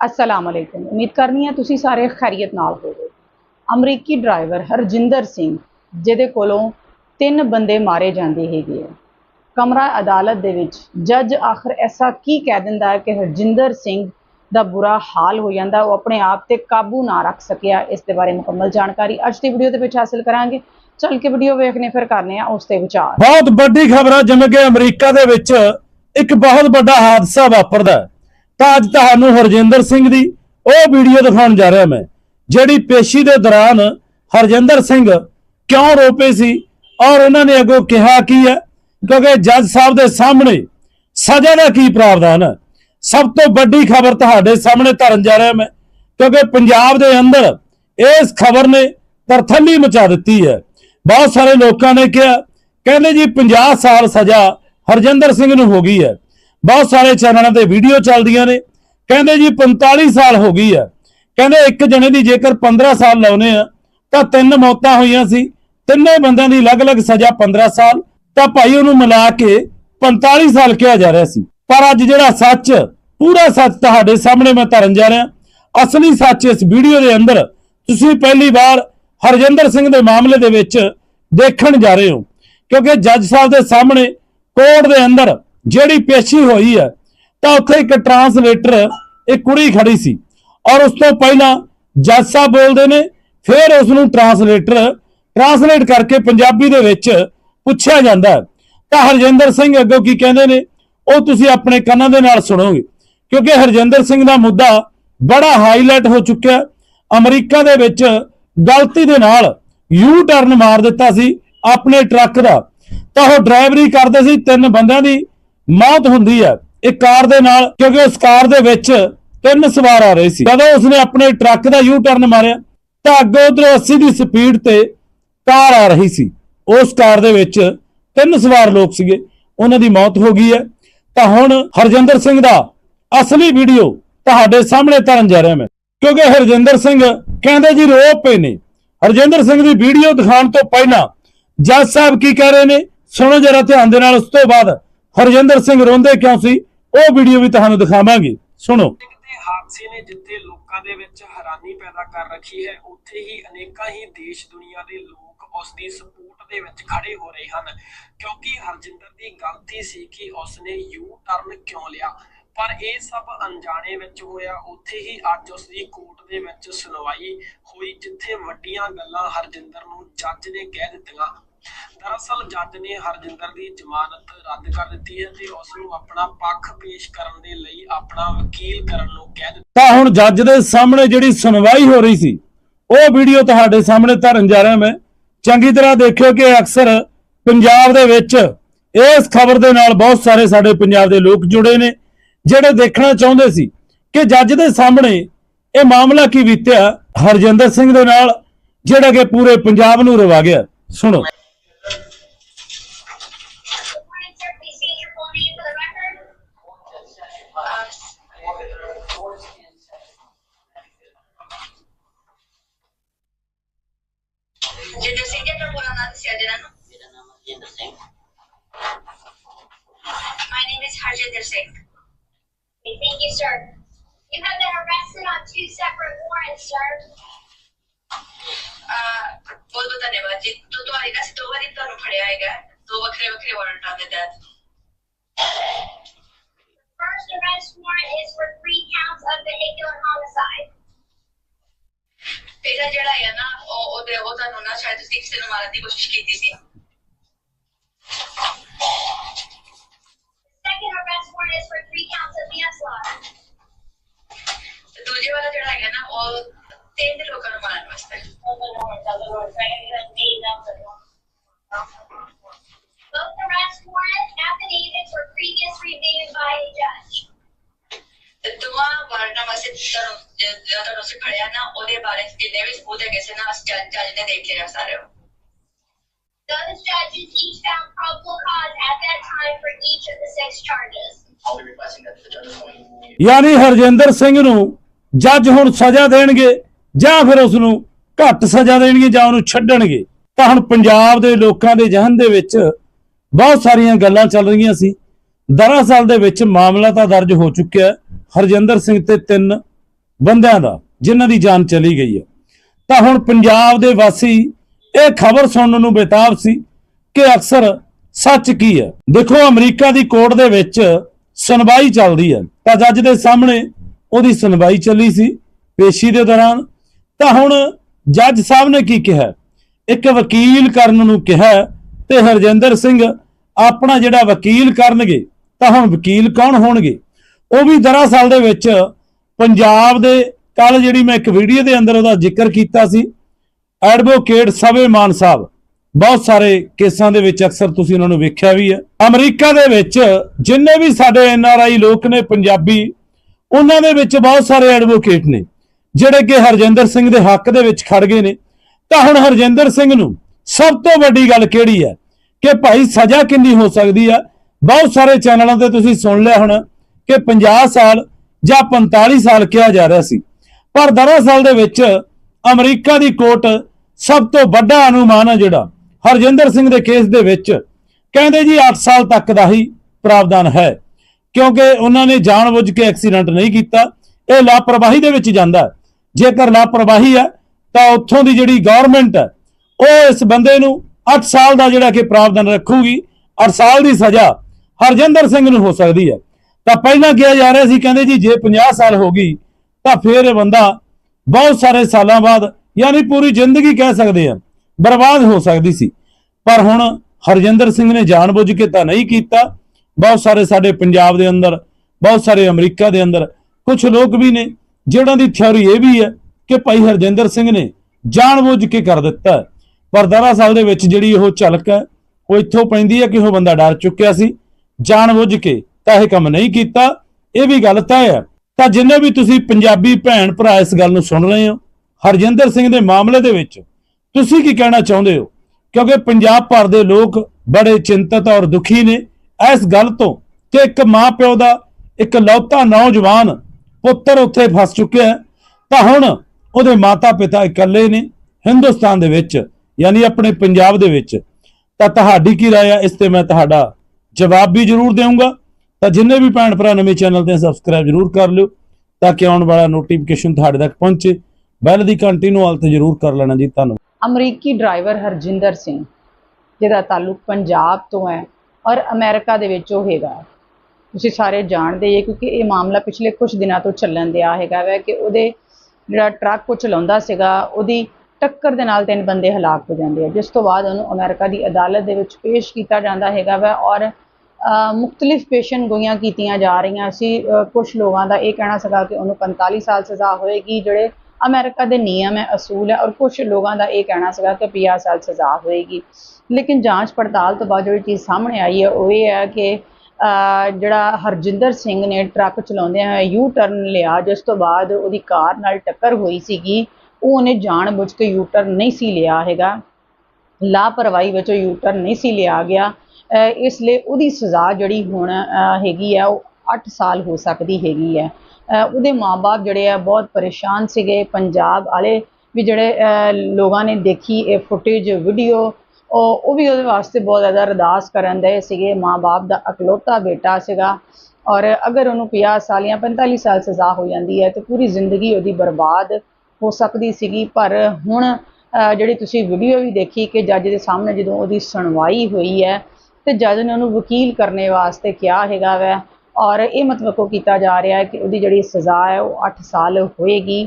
ਅਸਲਾਮ ਅਲੈਕੁਮ ਉਮੀਦ ਕਰਨੀ ਹੈ ਤੁਸੀਂ ਸਾਰੇ ਖੈਰੀਅਤ ਨਾਲ ਹੋਵੋ ਅਮਰੀਕੀ ਡਰਾਈਵਰ ਹਰਜਿੰਦਰ ਸਿੰਘ ਜਿਹਦੇ ਕੋਲੋਂ ਤਿੰਨ ਬੰਦੇ ਮਾਰੇ ਜਾਂਦੇ ਹੈਗੇ ਆ ਕਮਰਾ ਅਦਾਲਤ ਦੇ ਵਿੱਚ ਜੱਜ ਆਖਰ ਐਸਾ ਕੀ ਕਹਿ ਦਿੰਦਾ ਹੈ ਕਿ ਹਰਜਿੰਦਰ ਸਿੰਘ ਦਾ ਬੁਰਾ ਹਾਲ ਹੋ ਜਾਂਦਾ ਉਹ ਆਪਣੇ ਆਪ ਤੇ ਕਾਬੂ ਨਾ ਰੱਖ ਸਕਿਆ ਇਸ ਦੇ ਬਾਰੇ ਮੁਕੰਮਲ ਜਾਣਕਾਰੀ ਅੱਜ ਦੀ ਵੀਡੀਓ ਦੇ ਵਿੱਚ ਹਾਸਲ ਕਰਾਂਗੇ ਚੱਲ ਕੇ ਵੀਡੀਓ ਵੇਖਨੇ ਫਿਰ ਕਰਨੇ ਆ ਉਸ ਤੇ ਵਿਚਾਰ ਬਹੁਤ ਵੱਡੀ ਖਬਰ ਆ ਜਿਵੇਂ ਕਿ ਅਮਰੀਕਾ ਦੇ ਵਿੱਚ ਇੱਕ ਬਹੁਤ ਵੱਡਾ ਹਾਦਸਾ ਵਾਪਰਦਾ ਹੈ। ਤਾਂ ਅੱਜ ਤੁਹਾਨੂੰ ਹਰਜਿੰਦਰ ਸਿੰਘ ਦੀ ਉਹ ਵੀਡੀਓ ਦਿਖਾਉਣ ਜਾ ਰਿਹਾ ਮੈਂ, ਜਿਹੜੀ ਪੇਸ਼ੀ ਦੇ ਦੌਰਾਨ ਹਰਜਿੰਦਰ ਸਿੰਘ ਕਿਉਂ ਰੋਪੇ ਸੀ ਔਰ ਉਹਨਾਂ ਨੇ ਅੱਗੋਂ ਕਿਹਾ ਕੀ ਹੈ, ਕਿਉਂਕਿ ਜੱਜ ਸਾਹਿਬ ਦੇ ਸਾਹਮਣੇ ਸਜ਼ਾ ਦਾ ਕੀ ਪ੍ਰਾਵਧਾਨ ਹੈ? ਸਭ ਤੋਂ ਵੱਡੀ ਖਬਰ ਤੁਹਾਡੇ ਸਾਹਮਣੇ ਧਰਨ ਜਾ ਰਿਹਾ ਮੈਂ, ਕਿਉਂਕਿ ਪੰਜਾਬ ਦੇ ਅੰਦਰ ਇਸ ਖਬਰ ਨੇ ਤਰਥੱਲੀ ਮਚਾ ਦਿੱਤੀ ਹੈ। ਬਹੁਤ ਸਾਰੇ ਲੋਕਾਂ ਨੇ ਕਿਹਾ, ਕਹਿੰਦੇ ਜੀ 50 ਸਾਲ ਸਜ਼ਾ ਹਰਜਿੰਦਰ ਸਿੰਘ ਨੂੰ ਹੋ ਗਈ ਹੈ। ਬਹੁਤ ਸਾਰੇ ਚੈਨਲਾਂ ਤੇ ਵੀਡੀਓ ਚੱਲਦੀਆਂ ਨੇ। ਕਹਿੰਦੇ ਜੀ 45 ਸਾਲ ਹੋ ਗਈ ਹੈ ਕਹਿੰਦੇ ਇੱਕ ਜਣੇ ਦੀ ਜੇਕਰ 15 ਸਾਲ ਲਾਉਨੇ ਆ, ਤਾਂ ਤਿੰਨ ਮੌਤਾਂ ਹੋਈਆਂ ਸੀ। ਤਿੰਨੇ ਬੰਦਿਆਂ ਦੀ ਅਲੱਗ-ਅਲੱਗ ਸਜ਼ਾ 15 ਸਾਲ। ਤਾਂ ਭਾਈ ਉਹਨੂੰ ਮਿਲਾ ਕੇ 45 ਸਾਲ ਕਿਹਾ ਜਾ ਰਿਹਾ ਸੀ। ਪਰ ਅੱਜ ਜਿਹੜਾ ਸੱਚ, ਪੂਰਾ ਸੱਚ ਤੁਹਾਡੇ ਸਾਹਮਣੇ ਮੈਂ ਧਰਨ ਜਾ ਰਿਹਾ। ਅਸਲੀ ਸੱਚ ਇਸ ਵੀਡੀਓ ਦੇ ਅੰਦਰ ਤੁਸੀਂ ਪਹਿਲੀ ਵਾਰ ਹਰਜਿੰਦਰ ਸਿੰਘ ਦੇ ਮਾਮਲੇ ਦੇ ਵਿੱਚ ਦੇਖਣ ਜਾ ਰਹੇ ਹੋ। ਕਿਉਂਕਿ ਜੱਜ ਸਾਹਿਬ ਦੇ ਸਾਹਮਣੇ ਕੋਰਟ ਦੇ ਅੰਦਰ ਜਿਹੜੀ ਪੇਸ਼ੀ ਹੋਈ ਹੈ, ਤਾਂ ਉੱਥੇ ਇੱਕ ਟਰਾਂਸਲੇਟਰ ਇੱਕ ਕੁੜੀ ਖੜੀ ਸੀ। ਔਰ ਉਸ ਤੋਂ ਪਹਿਲਾਂ ਜੱਜ ਸਾਹਿਬ ਬੋਲਦੇ ਨੇ, ਫਿਰ ਉਸ ਨੂੰ ਟਰਾਂਸਲੇਟਰ ਟਰਾਂਸਲੇਟ ਕਰਕੇ ਪੰਜਾਬੀ ਦੇ ਵਿੱਚ ਪੁੱਛਿਆ ਜਾਂਦਾ ਤਾਂ ਹਰਜਿੰਦਰ ਸਿੰਘ ਅੱਗੋਂ ਕੀ ਕਹਿੰਦੇ ਨੇ, ਉਹ ਤੁਸੀਂ ਆਪਣੇ ਕੰਨਾਂ ਦੇ ਨਾਲ ਸੁਣੋਗੇ, ਕਿਉਂਕਿ ਹਰਜਿੰਦਰ ਸਿੰਘ ਦਾ ਮੁੱਦਾ ਬੜਾ ਹਾਈਲਾਈਟ ਹੋ ਚੁੱਕਿਆ। ਅਮਰੀਕਾ ਦੇ ਵਿੱਚ ਗਲਤੀ ਦੇ ਨਾਲ ਯੂ ਟਰਨ ਮਾਰ ਦਿੱਤਾ ਸੀ ਆਪਣੇ ਟਰੱਕ ਦਾ। ਤਾਂ ਉਹ ਡਰਾਈਵਰੀ ਕਰਦੇ ਸੀ ਤਿੰਨ ਬੰਦਿਆਂ ਦੀ ਮੌਤ ਹੁੰਦੀ ਹੈ। ਇਹ ਕਾਰ ਦੇ ਨਾਲ, ਕਿਉਂਕਿ ਉਸ ਕਾਰ ਦੇ ਵਿੱਚ ਤਿੰਨ ਸਵਾਰ ਆ ਰਹੇ ਸੀ। ਜਦੋਂ ਉਸਨੇ ਆਪਣੇ ਟਰੱਕ ਦਾ ਯੂ ਟਰਨ ਮਾਰਿਆ ਤਾਂ ਅੱਗੇ ਉਧਰੋਂ 80 ਦੀ ਸਪੀਡ ਤੇ ਕਾਰ ਆ ਰਹੀ ਸੀ। ਉਸ ਕਾਰ ਦੇ ਵਿੱਚ ਤਿੰਨ ਸਵਾਰ ਲੋਕ ਸੀਗੇ। ਉਹਨਾਂ ਦੀ ਮੌਤ ਹੋ ਗਈ ਹੈ। ਤਾਂ ਹੁਣ ਹਰਜਿੰਦਰ ਸਿੰਘ ਦਾ ਅਸਲੀ ਵੀਡੀਓ ਤੁਹਾਡੇ ਸਾਹਮਣੇ ਧਰਨ ਜਾ ਰਿਹਾ ਮੈਂ। ਕਿਉਂਕਿ ਹਰਜਿੰਦਰ ਸਿੰਘ ਕਹਿੰਦੇ ਜੀ ਰੋ ਪਏ ਨੇ। ਹਰਜਿੰਦਰ ਸਿੰਘ ਦੀ ਵੀਡੀਓ ਦਿਖਾਉਣ ਤੋਂ ਪਹਿਲਾਂ ਜੱਜ ਸਾਹਿਬ ਕੀ ਕਹਿ ਰਹੇ ਨੇ? ਸੁਣੋ ਜਰਾ ਧਿਆਨ ਦੇ ਨਾਲ। ਉਸ ਤੋਂ ਬਾਅਦ ਹਰਜਿੰਦਰ ਸਿੰਘ ਰੋਂਦੇ ਕਿਉਂ ਸੀ? ਉਹ ਵੀਡੀਓ ਵੀ ਤੁਹਾਨੂੰ ਦਿਖਾਵਾਂਗੇ। ਸੁਣੋ। ਹਾਦਸੇ ਨੇ ਜਿੱਥੇ ਲੋਕਾਂ ਦੇ ਵਿੱਚ ਹੈਰਾਨੀ ਪੈਦਾ ਕਰ ਰੱਖੀ ਹੈ, ਉੱਥੇ ਹੀ ਅਨੇਕਾਂ ਹੀ ਦੇਸ਼ ਦੁਨੀਆ ਦੇ ਲੋਕ ਉਸ ਦੀ ਸਪੋਰਟ ਦੇ ਵਿੱਚ ਖੜੇ ਹੋ ਰਹੇ ਹਨ। ਕਿਉਂਕਿ ਹਰਜਿੰਦਰ ਦੀ ਗਲਤੀ ਸੀ ਕਿ ਉਸ ਨੇ ਯੂ ਟਰਨ ਕਿਉਂ ਲਿਆ? ਪਰ ਇਹ ਸਭ ਅਣਜਾਣੇ ਵਿੱਚ ਹੋਇਆ। ਉੱਥੇ ਹੀ ਅੱਜ ਉਸ ਦੀ ਕੋਰਟ ਦੇ ਵਿੱਚ ਸੁਣਵਾਈ ਹੋਈ, ਜਿੱਥੇ ਵੱਡੀਆਂ ਗੱਲਾਂ ਹਰਜਿੰਦਰ ਨੂੰ ਜੱਜ ਨੇ ਕਹਿ ਦਿੱਤੀਆਂ। ਦਰਅਸਲ ਜੱਜ ਨੇ ਹਰਜਿੰਦਰ ਦੀ ਜ਼ਮਾਨਤ ਰੱਦ ਕਰ ਦਿੱਤੀ ਹੈ ਤੇ ਉਸ ਨੂੰ ਆਪਣਾ ਪੱਖ ਪੇਸ਼ ਕਰਨ ਦੇ ਲਈ ਆਪਣਾ ਵਕੀਲ ਕਰਨ ਨੂੰ ਕਹਿ ਦਿੱਤਾ। ਤਾਂ ਹੁਣ ਜੱਜ ਦੇ ਸਾਹਮਣੇ ਜਿਹੜੀ ਸੁਣਵਾਈ ਹੋ ਰਹੀ ਸੀ, ਉਹ ਵੀਡੀਓ ਤੁਹਾਡੇ ਸਾਹਮਣੇ ਧਰਨ ਜਾ ਰਿਹਾ ਮੈਂ। ਚੰਗੀ ਤਰ੍ਹਾਂ ਦੇਖਿਓ ਕਿ ਅਕਸਰ ਪੰਜਾਬ ਦੇ ਵਿੱਚ ਇਸ ਖਬਰ ਦੇ ਨਾਲ ਬਹੁਤ ਸਾਰੇ ਸਾਡੇ ਪੰਜਾਬ ਦੇ ਲੋਕ ਜੁੜੇ ਨੇ, ਜਿਹੜੇ ਦੇਖਣਾ ਚਾਹੁੰਦੇ ਸੀ ਕਿ ਜੱਜ ਦੇ ਸਾਹਮਣੇ ਇਹ ਮਾਮਲਾ ਕੀ ਬੀਤਿਆ। ਹਰਜਿੰਦਰ ਸਿੰਘ ਦੇ ਨਾਲ, ਜਿਹੜਾ ਕਿ ਪੂਰੇ ਪੰਜਾਬ ਨੂੰ ਰਵਾ ਗਿਆ। ਸੁਣੋ। You have been arrested on two separate warrants, sir. Uh, ਬਹੁਤ ਬਹੁਤ ਧੰਨਵਾਦ ਜੀ ਤੋ ਤੁਹਾਡੇ ਕਾਸੇ ਦੋ ਵਾਰੀ ਤੁਹਾਨੂੰ ਫੜਿਆ ਹੈਗਾ ਹੈ, ਦੋ ਵੱਖਰੇ ਵੱਖਰੇ ਵਾਰੰਟਾਂ ਦੇ ਤਹਿਤ First arrest warrant is for three counts of vehicular homicide. ਪਹਿਲਾ ਜਿਹੜਾ ਹੈ ਨਾ ਉਹ ਉਹਦੇ ਉਹ ਤੁਹਾਨੂੰ ਨਾ ਸ਼ਾਇਦ ਤੁਸੀਂ ਕਿਸੇ ਨੂੰ ਮਾਰਨ ਦੀ ਕੋਸ਼ਿਸ਼ ਕੀਤੀ ਸੀ Second arrest warrant is for three counts of manslaughter. ਤੇ ਦੂਜੇ ਵਾਲਾ ਜਿਹੜਾ ਹੈਗਾ ਨਾ ਉਹ ਤਿੰਨ ਲੋਕਾਂ ਨੂੰ ਮਾਰਨ ਵਾਸਤੇ Both arrest warrant affidavits were previously reviewed by a judge. ਤੇ ਦੋਵਾਂ ਵਾਰਨਾਂ ਵਾਸਤੇ ਤੁਹਾਨੂੰ ਜ- ਜਿਹੜਾ ਤੁਹਾਨੂੰ ਅਸੀਂ ਫੜਿਆ ਨਾ ਉਹਦੇ ਬਾਰੇ ਜਿੰਨੇ ਵੀ ਸਬੂਤ ਹੈਗੇ ਸੀ ਨਾ ਜੱਜ ਜੱਜ ਨੇ ਦੇਖ ਲਿਆ ਸਾਰੇ ਉਹ। Those judges each found probable cause at that time for each of the six charges. I'll be requesting that the judges only ਯਾਨੀ ਹਰਜਿੰਦਰ ਸਿੰਘ ਨੂੰ ਜੱਜ ਹੁਣ ਸਜ਼ਾ ਦੇਣਗੇ ਜਾਂ ਫਿਰ ਉਸ ਨੂੰ ਘੱਟ ਸਜ਼ਾ ਦੇਣਗੇ ਜਾਂ ਉਹਨੂੰ ਛੱਡਣਗੇ। ਤਾਂ ਹੁਣ ਪੰਜਾਬ ਦੇ ਲੋਕਾਂ ਦੇ ਜਹਨ ਦੇ ਵਿੱਚ ਬਹੁਤ ਸਾਰੀਆਂ ਗੱਲਾਂ ਚੱਲ ਰਹੀਆਂ ਸੀ। ਦਰਅਸਲ ਦੇ ਵਿੱਚ ਮਾਮਲਾ ਤਾਂ ਦਰਜ ਹੋ ਚੁੱਕਿਆ ਹਰਜਿੰਦਰ ਸਿੰਘ ਤੇ ਤਿੰਨ ਬੰਦਿਆਂ ਦਾ, ਜਿਨ੍ਹਾਂ ਦੀ ਜਾਨ ਚਲੀ ਗਈ ਹੈ। ਤਾਂ ਹੁਣ ਪੰਜਾਬ ਦੇ ਵਾਸੀ ਇਹ ਖਬਰ ਸੁਣਨ ਨੂੰ ਬੇਤਾਬ ਸੀ ਕਿ ਅਕਸਰ ਸੱਚ ਕੀ ਹੈ। ਦੇਖੋ, ਅਮਰੀਕਾ ਦੀ ਕੋਰਟ ਦੇ ਵਿੱਚ ਸੁਣਵਾਈ ਚੱਲਦੀ ਹੈ। ਤਾਂ ਜੱਜ ਦੇ ਸਾਹਮਣੇ ਉਹਦੀ ਸੁਣਵਾਈ ਚੱਲੀ ਸੀ ਪੇਸ਼ੀ ਦੇ ਦੌਰਾਨ। ਤਾਂ ਹੁਣ ਜੱਜ ਸਾਹਿਬ ਨੇ ਕੀ ਕਿਹਾ? ਇੱਕ ਵਕੀਲ ਕਰਨ ਨੂੰ ਕਿਹਾ ਤੇ ਹਰਜਿੰਦਰ ਸਿੰਘ ਆਪਣਾ ਜਿਹੜਾ ਵਕੀਲ ਕਰਨਗੇ, ਤਾਂ ਹੁਣ ਵਕੀਲ ਕੌਣ ਹੋਣਗੇ? ਉਹ ਵੀ ਦਰਅਸਲ ਦੇ ਵਿੱਚ ਪੰਜਾਬ ਦੇ ਕੱਲ ਜਿਹੜੀ ਮੈਂ ਇੱਕ ਵੀਡੀਓ ਦੇ ਅੰਦਰ ਉਹਦਾ ਜ਼ਿਕਰ ਕੀਤਾ ਸੀ, ਐਡਵੋਕੇਟ ਸਵੇ ਮਾਨ ਸਾਹਿਬ। ਬਹੁਤ ਸਾਰੇ ਕੇਸਾਂ ਦੇ ਵਿੱਚ ਅਕਸਰ ਤੁਸੀਂ ਉਹਨਾਂ ਨੂੰ ਵੇਖਿਆ ਵੀ ਹੈ। ਅਮਰੀਕਾ ਦੇ ਵਿੱਚ ਜਿੰਨੇ ਵੀ ਸਾਡੇ ਐਨ ਆਰ ਆਈ ਲੋਕ ਨੇ, ਪੰਜਾਬੀ ਉਹਨਾਂ ਦੇ ਵਿੱਚ ਬਹੁਤ ਸਾਰੇ ਐਡਵੋਕੇਟ ਨੇ, ਜਿਹੜੇ ਕਿ ਹਰਜਿੰਦਰ ਸਿੰਘ ਦੇ ਹੱਕ ਦੇ ਵਿੱਚ ਖੜ ਗਏ ਨੇ। ਤਾਂ ਹੁਣ ਹਰਜਿੰਦਰ ਸਿੰਘ ਨੂੰ ਸਭ ਤੋਂ ਵੱਡੀ ਗੱਲ ਕਿਹੜੀ ਹੈ? ਕਿ ਭਾਈ ਸਜ਼ਾ ਕਿੰਨੀ ਹੋ ਸਕਦੀ ਹੈ ਬਹੁਤ ਸਾਰੇ ਚੈਨਲਾਂ ਤੇ ਤੁਸੀਂ ਸੁਣ ਲਿਆ ਹੁਣ ਕਿ 50 ਸਾਲ ਜਾਂ 45 ਸਾਲ ਕਿਹਾ ਜਾ ਰਿਹਾ ਸੀ। ਪਰ ਦਰਅਸਲ ਦੇ ਵਿੱਚ ਅਮਰੀਕਾ ਦੀ ਕੋਰਟ ਸਭ ਤੋਂ ਵੱਡਾ ਅਨੁਮਾਨ ਹੈ ਜਿਹੜਾ ਹਰਜਿੰਦਰ ਸਿੰਘ ਦੇ ਕੇਸ ਦੇ ਵਿੱਚ ਕਹਿੰਦੇ ਜੀ 8 ਸਾਲ ਤੱਕ ਦਾ ਹੀ ਪ੍ਰਾਵਧਾਨ ਹੈ। ਕਿਉਂਕਿ ਉਹਨਾਂ ਨੇ ਜਾਣਬੁੱਝ ਕੇ ਐਕਸੀਡੈਂਟ ਨਹੀਂ ਕੀਤਾ, ਇਹ ਲਾਪਰਵਾਹੀ ਦੇ ਵਿੱਚ ਜਾਂਦਾ ਜੇਕਰ ਲਾਪਰਵਾਹੀ ਹੈ, ਤਾਂ ਉੱਥੋਂ ਦੀ ਜਿਹੜੀ ਗਵਰਨਮੈਂਟ ਹੈ, ਉਹ ਇਸ ਬੰਦੇ ਨੂੰ 8 ਸਾਲ ਦਾ ਜਿਹੜਾ ਕਿ ਪ੍ਰਾਵਧਾਨ ਰੱਖੂਗੀ 8 ਸਾਲ ਦੀ ਸਜ਼ਾ ਹਰਜਿੰਦਰ ਸਿੰਘ ਨੂੰ ਹੋ ਸਕਦੀ ਹੈ। ਤਾਂ ਪਹਿਲਾਂ ਕਿਹਾ ਜਾ ਰਿਹਾ ਸੀ, ਕਹਿੰਦੇ ਜੀ, ਜੇ 50 ਸਾਲ ਹੋ ਗਈ, ਤਾਂ ਫਿਰ ਇਹ ਬੰਦਾ ਬਹੁਤ ਸਾਰੇ ਸਾਲਾਂ ਬਾਅਦ, ਯਾਨੀ ਪੂਰੀ ਜ਼ਿੰਦਗੀ ਕਹਿ ਸਕਦੇ ਆ ਬਰਬਾਦ ਹੋ ਸਕਦੀ ਸੀ। ਪਰ ਹੁਣ ਹਰਜਿੰਦਰ ਸਿੰਘ ਨੇ ਜਾਣਬੁੱਝ ਕੇ ਤਾਂ ਨਹੀਂ ਕੀਤਾ ਬਹੁਤ ਸਾਰੇ ਸਾਡੇ ਪੰਜਾਬ ਦੇ ਅੰਦਰ, ਬਹੁਤ ਸਾਰੇ ਅਮਰੀਕਾ ਦੇ ਅੰਦਰ ਕੁਝ ਲੋਕ ਵੀ ਨੇ ਜਿਹੜਾਂ ਦੀ ਥਿਉਰੀ ਇਹ ਵੀ ਹੈ ਕਿ ਭਾਈ ਹਰਜਿੰਦਰ ਸਿੰਘ ਨੇ ਜਾਣਬੁੱਝ ਕੇ ਕਰ ਦਿੱਤਾ ਹੈ। ਪਰ ਦਰਅਸਲ ਦੇ ਵਿੱਚ ਜਿਹੜੀ ਉਹ ਝਲਕ ਹੈ, ਉਹ ਇੱਥੋਂ ਪੈਂਦੀ ਹੈ ਕਿ ਉਹ ਬੰਦਾ ਡਰ ਚੁੱਕਿਆ ਸੀ, ਜਾਣਬੁੱਝ ਕੇ ਤਾਂ ਇਹ ਕੰਮ ਨਹੀਂ ਕੀਤਾ। ਇਹ ਵੀ ਗੱਲ ਤਾਂ ਹੈ। ਤਾਂ ਜਿੰਨੇ ਵੀ ਤੁਸੀਂ ਪੰਜਾਬੀ ਭੈਣ ਭਰਾ ਇਸ ਗੱਲ ਨੂੰ ਸੁਣ ਰਹੇ ਹੋ, ਹਰਜਿੰਦਰ ਸਿੰਘ ਦੇ ਮਾਮਲੇ ਦੇ ਵਿੱਚ, ਤੁਸੀਂ ਕੀ ਕਹਿਣਾ ਚਾਹੁੰਦੇ ਹੋ? ਕਿਉਂਕਿ ਪੰਜਾਬ ਭਰ ਦੇ ਲੋਕ ਬੜੇ ਚਿੰਤਤ ਔਰ ਦੁਖੀ ਨੇ। ਇਸ ਗੱਲ ਤੋਂ ਕਿ ਇੱਕ ਮਾਂ ਪਿਓ ਦਾ ਇੱਕ ਲੌਤਾ ਨੌਜਵਾਨ ਪੁੱਤਰ ਉੱਥੇ ਫਸ ਚੁੱਕਿਆ ਹੈ, ਤਾਂ ਹੁਣ ਉਹਦੇ ਮਾਤਾ ਪਿਤਾ ਇਕੱਲੇ ਨੇ ਹਿੰਦੁਸਤਾਨ ਦੇ ਵਿੱਚ, ਯਾਨੀ ਆਪਣੇ ਪੰਜਾਬ ਦੇ ਵਿੱਚ। ਤਾਂ ਤੁਹਾਡੀ ਕੀ ਰਾਏ ਹੈ ਇਸ ਤੇ ਮੈਂ ਤੁਹਾਡਾ ਜਵਾਬ ਵੀ ਜ਼ਰੂਰ ਦੇਵਾਂਗਾ ਤਾਂ ਜਿੰਨੇ ਵੀ ਭੈਣ ਭਰਾ ਨਵੇਂ ਚੈਨਲ ਤੇ ਸਬਸਕ੍ਰਾਈਬ ਜ਼ਰੂਰ ਕਰ ਲਿਓ, ਤਾਂ ਕਿ ਆਉਣ ਵਾਲਾ ਨੋਟੀਫਿਕੇਸ਼ਨ ਤੁਹਾਡੇ ਤੱਕ ਪਹੁੰਚੇ। ਬੈਲ ਦੀ ਕੰਟੀਨਿਊ ਨੂੰ ਤੇ ਜ਼ਰੂਰ ਕਰ ਲੈਣਾ ਜੀ। ਧੰਨਵਾਦ। ਅਮਰੀਕੀ ਡਰਾਈਵਰ ਹਰਜਿੰਦਰ ਸਿੰਘ, ਜਿਹਦਾ ਤਾਲੁਕ ਪੰਜਾਬ ਤੋਂ ਹੈ ਔਰ ਅਮਰੀਕਾ ਦੇ ਵਿੱਚ ਉਹ ਹੈਗਾ। ਤੁਸੀਂ ਸਾਰੇ ਜਾਣਦੇ ਹੋ ਕਿਉਂਕਿ ਇਹ ਮਾਮਲਾ ਪਿਛਲੇ ਕੁਝ ਦਿਨਾਂ ਤੋਂ ਚੱਲਣ ਦਿਆ ਹੈਗਾ ਵੈ ਕਿ ਉਹਦੇ ਜਿਹੜਾ ਟਰੱਕ ਉਹ ਚਲਾਉਂਦਾ ਸੀਗਾ ਉਹਦੀ ਟੱਕਰ ਦੇ ਨਾਲ ਤਿੰਨ ਬੰਦੇ ਹਲਾਕ ਹੋ ਜਾਂਦੇ ਆ। ਜਿਸ ਤੋਂ ਬਾਅਦ ਉਹਨੂੰ ਅਮਰੀਕਾ ਦੀ ਅਦਾਲਤ ਦੇ ਵਿੱਚ ਪੇਸ਼ ਕੀਤਾ ਜਾਂਦਾ ਹੈਗਾ ਵੈ ਔਰ ਅ, ਮੁਖਤਲਿਫ ਪੇਸ਼ਨ ਗੋਈਆਂ ਕੀਤੀਆਂ ਜਾ ਰਹੀਆਂ ਸੀ। ਕੁਝ ਲੋਕਾਂ ਦਾ ਇਹ ਕਹਿਣਾ ਸੀਗਾ ਕਿ ਉਹਨੂੰ 45 ਸਾਲ ਸਜ਼ਾ ਹੋਏਗੀ। ਜਿਹੜੇ ਅਮਰੀਕਾ ਦੇ ਨਿਯਮ ਹੈ, ਅਸੂਲ ਹੈ ਔਰ ਕੁਝ ਲੋਕਾਂ ਦਾ ਇਹ ਕਹਿਣਾ ਸੀਗਾ ਕਿ 50 ਸਾਲ ਸਜ਼ਾ ਹੋਏਗੀ। ਲੇਕਿਨ ਜਾਂਚ ਪੜਤਾਲ ਤੋਂ ਬਾਅਦ ਜਿਹੜੀ ਚੀਜ਼ ਸਾਹਮਣੇ ਆਈ ਹੈ, ਉਹ ਇਹ ਹੈ ਕਿ ਜਿਹੜਾ ਹਰਜਿੰਦਰ ਸਿੰਘ ਨੇ ਟਰੱਕ ਚਲਾਉਂਦਿਆਂ ਹੋਏ ਯੂ ਟਰਨ ਲਿਆ, ਜਿਸ ਤੋਂ ਬਾਅਦ ਉਹਦੀ ਕਾਰ ਨਾਲ ਟੱਕਰ ਹੋਈ ਸੀਗੀ, ਉਹ ਉਹਨੇ ਜਾਣਬੁੱਝ ਕੇ ਯੂ ਟਰਨ ਨਹੀਂ ਸੀ ਲਿਆ ਹੈਗਾ। ਲਾਪਰਵਾਹੀ ਵਿੱਚ ਯੂ ਟਰਨ ਨਹੀਂ ਸੀ ਲਿਆ ਗਿਆ। ਇਸ ਲਈ ਉਹਦੀ ਸਜ਼ਾ ਜਿਹੜੀ ਹੁਣ ਹੈਗੀ ਆ ਉਹ 8 ਸਾਲ ਹੋ ਸਕਦੀ ਹੈਗੀ ਹੈ। ਉਹਦੇ ਮਾਪੇ ਜਿਹੜੇ ਆ ਬਹੁਤ ਪਰੇਸ਼ਾਨ ਸੀਗੇ। ਪੰਜਾਬ ਵਾਲੇ ਵੀ ਜਿਹੜੇ ਲੋਕਾਂ ਨੇ ਦੇਖੀ ਇਹ ਫੁਟੇਜ ਵੀਡੀਓ ਉਹ ਉਹ ਵੀ ਉਹਦੇ ਵਾਸਤੇ ਬਹੁਤ ਜ਼ਿਆਦਾ ਅਰਦਾਸ ਕਰਨ ਦੇ ਸੀਗੇ। ਮਾਪੇ ਦਾ ਇਕਲੌਤਾ ਬੇਟਾ ਸੀਗਾ ਔਰ ਅਗਰ ਉਹਨੂੰ 50 ਸਾਲ ਜਾਂ 45 ਸਾਲ ਸਜ਼ਾ ਹੋ ਜਾਂਦੀ ਹੈ ਤੇ ਪੂਰੀ ਜ਼ਿੰਦਗੀ ਉਹਦੀ ਬਰਬਾਦ ਹੋ ਸਕਦੀ ਸੀਗੀ। ਪਰ ਹੁਣ ਜਿਹੜੀ ਤੁਸੀਂ ਵੀਡੀਓ ਵੀ ਦੇਖੀ ਕਿ ਜੱਜ ਦੇ ਸਾਹਮਣੇ ਜਦੋਂ ਉਹਦੀ ਸੁਣਵਾਈ ਹੋਈ ਹੈ ਤੇ ਜੱਜ ਨੇ ਉਹਨੂੰ ਵਕੀਲ ਕਰਨੇ ਵਾਸਤੇ ਕਿਹਾ ਹੈਗਾ ਵੈ ਔਰ ਇਹ ਮਤਲਬ ਕੀਤਾ ਜਾ ਰਿਹਾ ਹੈ ਕਿ ਉਹਦੀ ਜਿਹੜੀ ਸਜ਼ਾ ਹੈ ਉਹ 8 ਸਾਲ ਹੋਏਗੀ।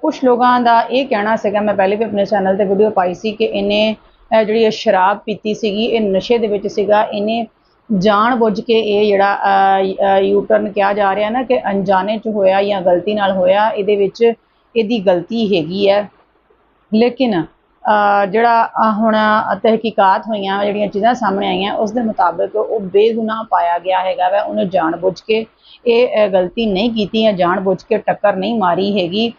ਕੁਝ ਲੋਕਾਂ ਦਾ ਇਹ ਕਹਿਣਾ ਸੀਗਾ, ਮੈਂ ਪਹਿਲੇ ਵੀ ਆਪਣੇ ਚੈਨਲ ਤੇ ਵੀਡੀਓ ਪਾਈ ਸੀ ਕਿ ਇਹਨੇ ਜਿਹੜੀ ਇਹ ਸ਼ਰਾਬ ਪੀਤੀ ਸੀਗੀ, ਇਹ ਨਸ਼ੇ ਦੇ ਵਿੱਚ ਸੀਗਾ, ਇਹਨੇ ਜਾਣ ਬੁੱਝ ਕੇ ਇਹ ਜਿਹੜਾ ਯੂਟਰਨ ਕਿਹਾ ਜਾ ਰਿਹਾ ਨਾ ਕਿ ਅਣਜਾਣੇ ਚ ਹੋਇਆ ਜਾਂ ਗਲਤੀ ਨਾਲ ਹੋਇਆ, ਇਹਦੇ ਵਿੱਚ ਇਹਦੀ ਗਲਤੀ ਹੈਗੀ ਹੈ। ਲੇਕਿਨ ਜਿਹੜਾ ਹੁਣ ਤਹਿਕੀਕਾਤ ਹੋਈਆਂ ਜਿਹੜੀਆਂ ਚੀਜ਼ਾਂ ਸਾਹਮਣੇ ਆਈਆਂ, ਉਸ ਦੇ ਮੁਤਾਬਕ ਉਹ ਬੇਗੁਨਾਹ ਪਾਇਆ ਗਿਆ ਹੈਗਾ ਵੈ, ਉਹਨੇ ਜਾਣਬੁੱਝ ਕੇ ਇਹ ਗਲਤੀ ਨਹੀਂ ਕੀਤੀ ਹੈ ਜਾਣਬੁੱਝ ਕੇ ਟੱਕਰ ਨਹੀਂ ਮਾਰੀ ਹੈਗੀ।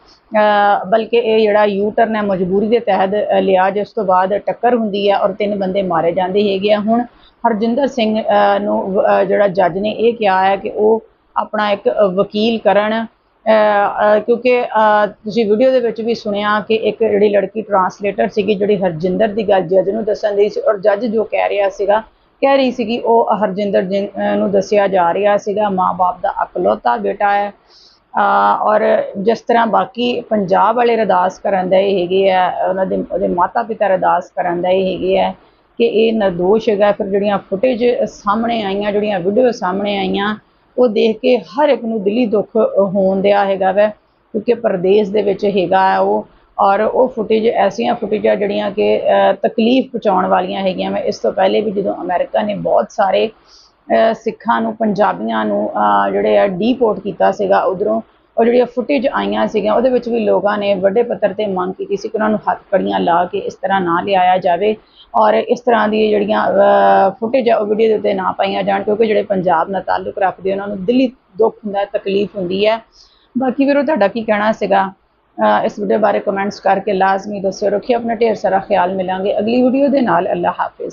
ਬਲਕਿ ਇਹ ਜਿਹੜਾ ਯੂ ਟਰਨ ਹੈ, ਮਜਬੂਰੀ ਦੇ ਤਹਿਤ ਲਿਆ ਜਿਸ ਤੋਂ ਬਾਅਦ ਟੱਕਰ ਹੁੰਦੀ ਹੈ ਔਰ ਤਿੰਨ ਬੰਦੇ ਮਾਰੇ ਜਾਂਦੇ ਹੈਗੇ ਆ। ਹੁਣ ਹਰਜਿੰਦਰ ਸਿੰਘ ਨੂੰ ਜਿਹੜਾ ਜੱਜ ਨੇ ਇਹ ਕਿਹਾ ਹੈ ਕਿ ਉਹ ਆਪਣਾ ਇੱਕ ਵਕੀਲ ਕਰਨ ਕਿਉਂਕਿ ਤੁਸੀਂ ਵੀਡੀਓ ਦੇ ਵਿੱਚ ਵੀ ਸੁਣਿਆ ਕਿ ਇੱਕ ਜਿਹੜੀ ਲੜਕੀ ਟਰਾਂਸਲੇਟਰ ਸੀਗੀ, ਜਿਹੜੀ ਹਰਜਿੰਦਰ ਦੀ ਗੱਲ ਜੱਜ ਨੂੰ ਦੱਸਣ ਦੀ ਸੀ ਔਰ ਜੱਜ ਜੋ ਕਹਿ ਰਿਹਾ ਸੀਗਾ, ਕਹਿ ਰਹੀ ਸੀਗੀ, ਉਹ ਹਰਜਿੰਦਰ ਜੀ- ਨੂੰ ਦੱਸਿਆ ਜਾ ਰਿਹਾ ਸੀਗਾ, ਮਾਂ-ਬਾਪ ਦਾ ਅਕਲੌਤਾ ਬੇਟਾ ਹੈ। ਔਰ ਜਿਸ ਤਰ੍ਹਾਂ ਬਾਕੀ ਪੰਜਾਬ ਵਾਲੇ ਅਰਦਾਸ ਕਰਨ ਦਾ ਇਹ ਹੈਗੇ ਆ, ਉਹਨਾਂ ਦੇ, ਉਹਦੇ ਮਾਤਾ ਪਿਤਾ ਅਰਦਾਸ ਕਰਨ ਦਾ ਇਹ ਹੈਗੇ ਆ ਕਿ ਇਹ ਨਿਰਦੋਸ਼ ਹੈਗਾ। ਫਿਰ ਜਿਹੜੀਆਂ ਫੁਟੇਜ ਸਾਹਮਣੇ ਆਈਆਂ, ਜਿਹੜੀਆਂ ਵੀਡੀਓ ਸਾਹਮਣੇ ਆਈਆਂ ਉਹ ਦੇਖ ਕੇ ਹਰ ਇੱਕ ਨੂੰ ਦਿਲੀ ਦੁੱਖ ਹੋਣ ਦਿਆ ਹੈਗਾ ਵੈ, ਕਿਉਂਕਿ ਪ੍ਰਦੇਸ਼ ਦੇ ਵਿੱਚ ਹੈਗਾ ਹੈ ਉਹ, ਔਰ ਉਹ ਫੁਟੇਜ ਐਸੀਆਂ ਫੁਟੇਜ ਆ ਜਿਹੜੀਆਂ ਕਿ ਤਕਲੀਫ ਪਹੁੰਚਾਉਣ ਵਾਲੀਆਂ ਹੈਗੀਆਂ ਮੈਂ ਇਸ ਤੋਂ ਪਹਿਲੇ ਵੀ ਜਦੋਂ ਅਮਰੀਕਾ ਨੇ ਬਹੁਤ ਸਾਰੇ ਸਿੱਖਾਂ ਨੂੰ, ਪੰਜਾਬੀਆਂ ਨੂੰ ਜਿਹੜੇ ਆ ਡੀਪੋਰਟ ਕੀਤਾ ਸੀਗਾ, ਉਧਰੋਂ ਔਰ ਜਿਹੜੀਆਂ ਫੁਟੇਜ ਆਈਆਂ ਸੀਗੀਆਂ, ਉਹਦੇ ਵਿੱਚ ਵੀ ਲੋਕਾਂ ਨੇ ਵੱਡੇ ਪੱਧਰ ਤੇ ਮੰਗ ਕੀਤੀ ਸੀ ਕਿ ਉਹਨਾਂ ਨੂੰ ਹੱਥਕੜੀਆਂ ਲਾ ਕੇ ਇਸ ਤਰ੍ਹਾਂ ਨਾ ਲਿਆਇਆ ਜਾਵੇ ਔਰ ਇਸ ਤਰ੍ਹਾਂ ਦੀ ਜਿਹੜੀਆਂ ਫੁਟੇਜ ਆ, ਉਹ ਵੀਡੀਓ ਦੇ ਉੱਤੇ ਨਾ ਪਾਈਆਂ ਜਾਣ ਕਿਉਂਕਿ ਜਿਹੜੇ ਪੰਜਾਬ ਨਾਲ ਤਾਲੁਕ ਰੱਖਦੇ ਉਹਨਾਂ ਨੂੰ ਦਿੱਲੀ ਦੁੱਖ ਹੁੰਦਾ, ਤਕਲੀਫ ਹੁੰਦੀ ਹੈ। ਬਾਕੀ ਵੀਰੋ, ਤੁਹਾਡਾ ਕੀ ਕਹਿਣਾ ਸੀਗਾ? ਇਸ ਵੀਡੀਓ ਬਾਰੇ ਕਮੈਂਟਸ ਕਰਕੇ ਲਾਜ਼ਮੀ ਦੱਸਿਓ, ਰੱਖਿਓ ਆਪਣਾ ਢੇਰ ਸਾਰਾ ਖਿਆਲ ਮਿਲਾਂਗੇ। ਅਗਲੀ ਵੀਡੀਓ ਦੇ ਨਾਲ ਅੱਲਾ ਹਾਫਿਜ਼।